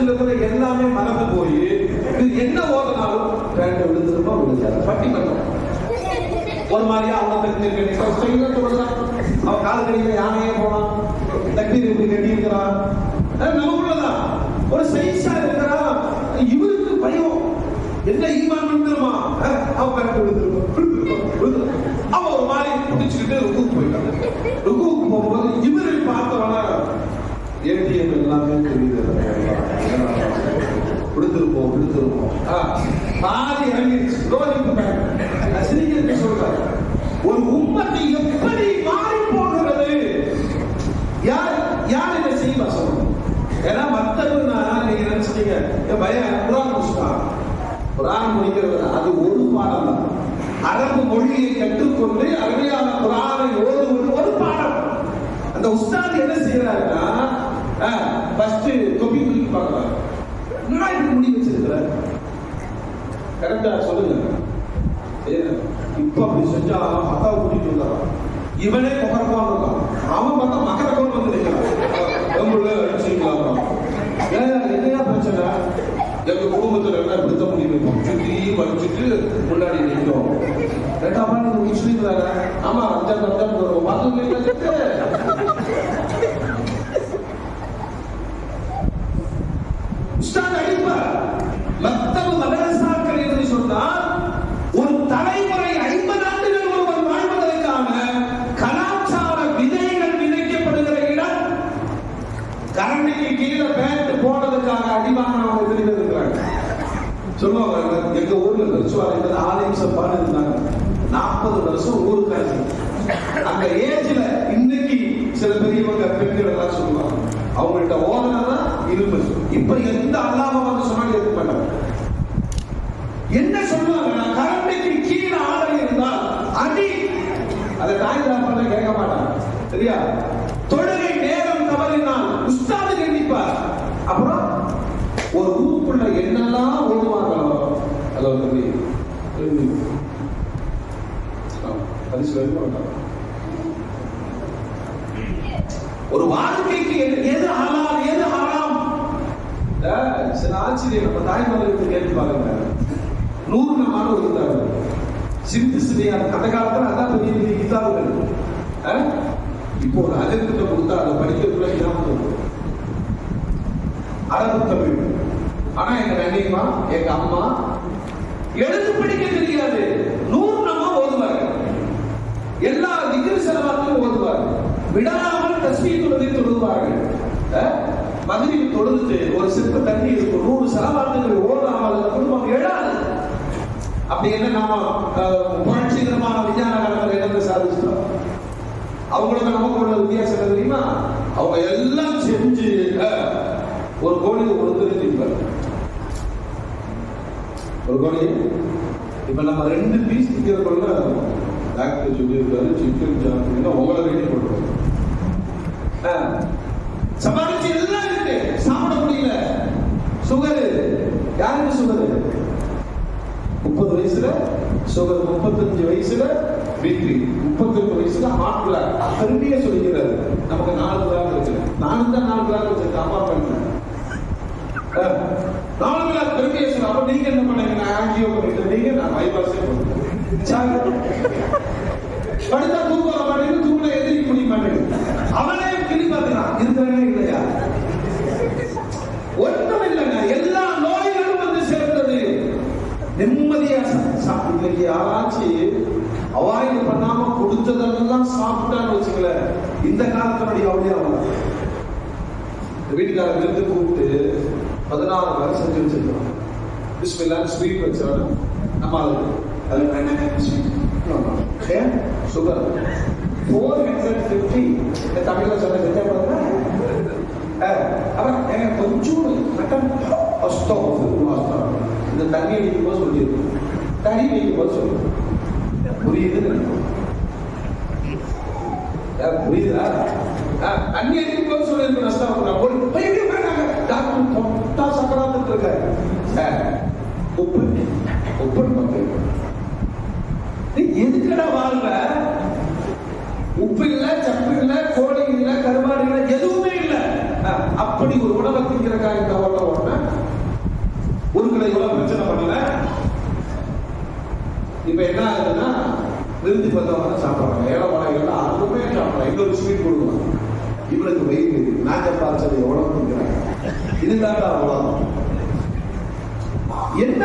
நாலேஜ்ல இருக்கிற எல்லாமே மறந்து போய் இது என்ன ஓதனாலும் பேண்ட் விழுந்துருமா விழுந்தாரு. பட்டிமன்றம். ஒரு மாதிரியா அவங்க தெரிஞ்சிருக்கேன் அவன் கால் கடியில யானையே போனான். தண்ணீர் இப்படி கட்டி இருக்கிறான் நமக்குள்ளதான் ஒரு சைஸா இருக்கிறான் இவருக்கு பயம். என்ன ஈமான் வந்துருமா அவன் பேண்ட் விழுந்துருவான் அவன் ஒரு மாதிரி பிடிச்சுக்கிட்டு ருக்குக்கு போயிட்டான். ருக்குக்கு போகும்போது இவரை பார்த்தவன ஏடிஎம் எல்லாமே தெரியுது. பாதி சொல்றாரு ஒரு உம்மத்தை எப்படி மாறி போகிறது யார் யார் இதை செய்வா சொல்லுங்க ஏன்னா மத்தவங்க நீங்க நினைச்சிட்டீங்க என் பையன் குரான் முடிச்சுட்டான் குரான் முடிக்கிறது அது ஒரு பாடம் தான் அரபு மொழியை கற்றுக்கொண்டு அருமையான குரானை ஓதுவது ஒரு பாடம் அந்த உஸ்தாத் என்ன செய்யறாருன்னா ஃபர்ஸ்ட் தொப்பி சொல்லுங்க. இப்ப அப்படி செஞ்சா அக்காவை கூட்டிட்டு இவனே இருக்கான் அவன் பார்த்தா மக்கர கொண்டு வந்து நிற்கிறான் அடிச்சுக்கலாம் என்னையா பிரச்சனை? எங்க குடும்பத்துல என்ன பிடித்த முடியும் சுத்தி படிச்சுட்டு முன்னாடி நிற்கும் ரெண்டாம் நீங்க முஸ்லீம் ஆமா அஞ்சாம் அஞ்சாம் வரும் பார்த்து உஸ்தாத் சொல்லுவாங்க எங்க ஊர்ல பெருசுவாரி ஆலயம் சப்பான்னு இருந்தாங்க. நாற்பது வருஷம் ஊருக்காச்சு அந்த ஏஜ்ல இன்னைக்கு சில பெரியவங்க பெண்கள் எல்லாம் சொல்லுவாங்க. அவங்கள்ட்ட ஓதனதான் இரும்பு இப்ப எந்த அல்லாம வந்து சொன்னாலும் எதுவும் பண்ணாங்க என்ன சொல்லுவாங்க கரண்டைக்கு கீழே ஆடை இருந்தால் அடி. அதை தாய் தாப்பா கேட்க மாட்டாங்க. சரியா? தொழுகை நேரம் தவறினால் உஸ்தாது கண்டிப்பார் அப்புறம் ஒரு ஊருக்குள்ள வரைக்கும் வந்தாங்க ஒரு வாழ்க்கைக்கு எது- ஹலால் எது ஹராம்? சில ஆச்சரியம். நம்ம தாய்மார்களுக்கு கேட்டு பாருங்க. நூறு நம்மாலும் இருந்தாரு சிந்து சிறியார் அந்த காலத்துல அதான் பெரிய பெரிய கிதாபுகள்? இப்போ ஒரு அஜர்கிட்ட கொடுத்தா அதை படிக்கிறதுக்குள்ள கிராமம் அரபு தமிழ் ஆனா எங்க நன்னிமா எங்க அம்மா எழுத்து படிக்க தெரியாது. நூறு நம்ம ஓதுவாங்க எல்லா திகிரு செலவாக்கும் ஓதுவார். விடாமல் தஸ்மீ தொழுதை தொழுவார்கள். மகிழ்வு தொழுது ஒரு சிற்ப தண்ணி இருக்கும். நூறு செலவாத்துகள் ஓடாமல் குடும்பம் எழாது. அப்படி என்ன நாம புரட்சிகரமான விஞ்ஞான காலத்தில் என்னத்தை சாதிச்சிட்டோம். அவங்களுக்கு நமக்கு உள்ள வித்தியாசம் என்ன தெரியுமா? அவங்க எல்லாம் செஞ்சு ஒரு கோழி ஒருத்தர் திப்பார் ஒரு கோழி இப்ப நம்ம ரெண்டு பீஸ் திக்கிறதுக்குள்ள டாக்டர் சொல்லியிருக்காரு சிக்கன் சாப்பிட்டீங்கன்னா உங்களை வேண்டி போட்டுருவோம் சமாளிச்சு எல்லாம் இருக்கு. சாப்பிட முடியல. சுகரு யாருக்கு சுகரு முப்பது வயசுல சுகர் முப்பத்தஞ்சு வயசுல பிபி முப்பத்தெட்டு வயசுல ஹார்ட் பிளாக் பெருமையா சொல்லிக்கிறாரு. நமக்கு நாலு பிளாக் இருக்கு நானும் தான் நாலு பிளாக் வச்சிருக்கேன் அம்மா பண்ணேன் நாலு பிளாக் பெருமையா அப்ப நீங்க என்ன பண்ணுங்க நான் ஆங்கியோ பண்ணிட்டு நீங்க நான் பைபாஸே பண்ணுறேன் படுத்தா தூக்க வர மாட்டேங்குது தூக்கில எதிரிக்க முடிய மாட்டேங்குது அவனே கிளி பார்க்கிறான் இருக்கிறனே இல்லையா ஒன்றும் இல்லைங்க எல்லா நோய்களும் வந்து சேர்ந்தது நிம்மதியா சா- இன்னைக்கு யாராச்சும் அவாய்டு பண்ணாம கொடுத்ததெல்லாம் சாப்பிட்டான்னு வச்சுக்கல இந்த காலத்தினுடைய அவளே அவன் வீட்டுக்காரர் விருந்து கூப்பிட்டு பதினாறு வரை செஞ்சு வச்சிருக்கிறோம். பிஸ்மில்லா ஸ்வீட் வச்சாலும் நம்ம அது அது sweet? Sugar four hundred fifty இந்த தமிழில் சொன்ன செஞ்சா அப்புறம் எனக்கு கொஞ்சம் மட்டன் அஸ்தம் அஸ்தம் இந்த தண்ணி அடிக்கும் போது சொல்லியிருக்கோம் தண்ணி அடிக்கும் போது சொல்லியிருக்கோம் புரியுது? புரியுதா தண்ணி அடிக்கும் போது சொல்லியிருக்கோம் நஷ்டம் போய் எல்லாருக்கும் தொட்டா சக்கராத்துட்டு இருக்காரு சார் உப்பு எதுக்கடா வாழ்வ உப்பு இல்ல சப்பு இல்ல கோழி இல்ல கருமாடு இல்ல எதுவுமே இல்ல. அப்படி ஒரு உணவை திங்கிறக்காக இந்த ஓட்ட ஓட்டின ஒரு கிலோ பிரச்சனை பண்ணல. இப்ப என்ன ஆகுதுன்னா விருந்து பார்த்தவங்க சாப்பிட்றாங்க. ஏழை வாடகைகள் அதுவுமே சாப்பிட்றாங்க. இன்னொரு ஸ்வீட் கொடுக்குறாங்க இவளுக்கு வெயில் நாங்கள் பார்த்து எவ்வளவு திங்கிறாங்க? இதுதான் உலகம். என்ன